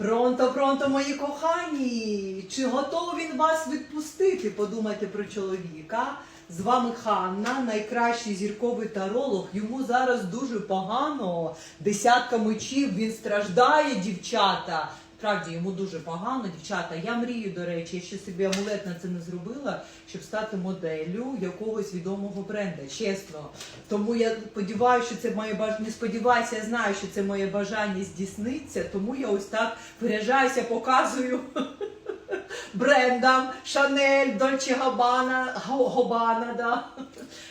Пронто, пронто, мої кохані! Чи готовий він вас відпустити? Подумайте про чоловіка. З вами Ханна, найкращий зірковий таролог. Йому зараз дуже погано. Десятка мечів, він страждає, дівчата. Справді йому дуже погано, дівчата. Я мрію, до речі, я ще собі амулет на це не зробила, щоб стати моделлю якогось відомого бренда. Чесно. Тому я сподіваюся, що це моє бажання. Не сподіваюся, я знаю, що це моє бажання здійсниться. Тому я ось так виряджаюся, показую брендам Шанель, Дольче Габана, Гобана. Да.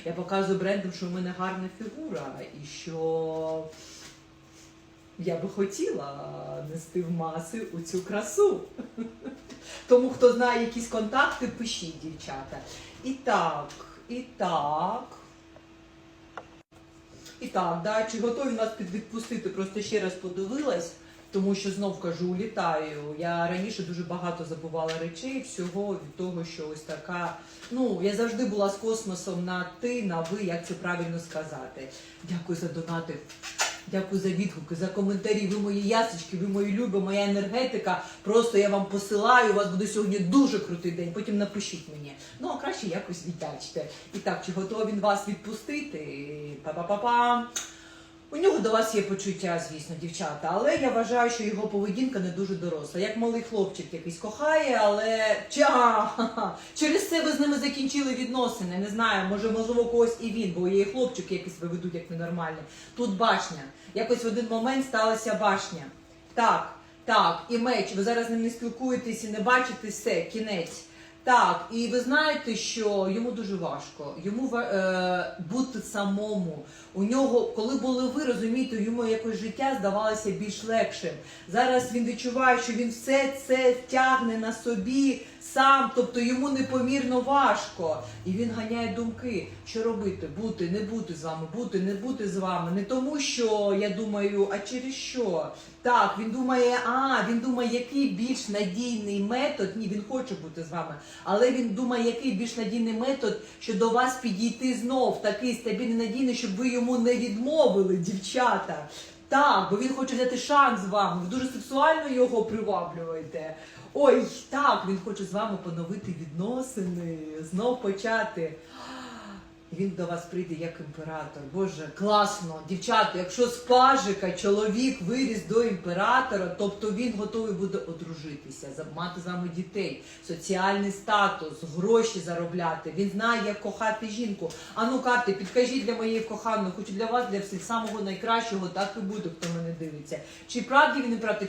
Я показую брендам, що в мене гарна фігура і що. Я би хотіла нести в маси у цю красу. Тому хто знає якісь контакти, пишіть, дівчата. І так, і так. І так, да, чи готові нас підвідпустити? Просто ще раз подивилась, тому що знов кажу, літаю. Я раніше дуже багато забувала речей, всього від того, що ось така. Ну, я завжди була з космосом на ти, на ви, як це правильно сказати. Дякую за донати. Дякую за відгуки, за коментарі. Ви мої ясочки, ви мої люби, моя енергетика. Просто я вам посилаю. У вас буде сьогодні дуже крутий день. Потім напишіть мені. Ну а краще якось віддячте. І так, чи готовий він вас відпустити? Па-па-па-па. У нього до вас є почуття, звісно, дівчата, але я вважаю, що його поведінка не дуже доросла. Як малий хлопчик якийсь кохає, але ча через це ви з ними закінчили відносини. Не знаю, може, можливо, когось і він, бо є і хлопчики якісь ви ведуть як ненормальні. Тут башня. Якось в один момент сталася башня. Так, так, і меч. Ви зараз з ним не спілкуєтесь і не бачите все, кінець. Так, і ви знаєте, що йому дуже важко. Йому е, бути самому. У нього, коли були ви, розумієте, йому якось життя здавалося більш легшим. Зараз він відчуває, що він все це тягне на собі сам, тобто йому непомірно важко. І він ганяє думки, що робити, бути, не бути з вами, бути, не бути з вами. Не тому, що я думаю, а через що? Так, він думає, а він думає, який більш надійний метод. Ні, він хоче бути з вами, але він думає, який більш надійний метод, що до вас підійти знов, такий стабільний надійний, щоб ви йому не відмовили, дівчата. Так, бо він хоче взяти шанс з вами. Ви дуже сексуально його приваблюєте. Ой, так, він хоче з вами поновити відносини, знов почати. Він до вас прийде як імператор. Боже, класно, дівчата, якщо з пажика чоловік виріс до імператора, тобто він готовий буде одружитися, мати з вами дітей, соціальний статус, гроші заробляти. Він знає, як кохати жінку. А ну, карти, підкажіть для моєї коханої, хочу для вас, для всіх самого найкращого, так і буде, хто мене дивиться. Чи правді він імператор?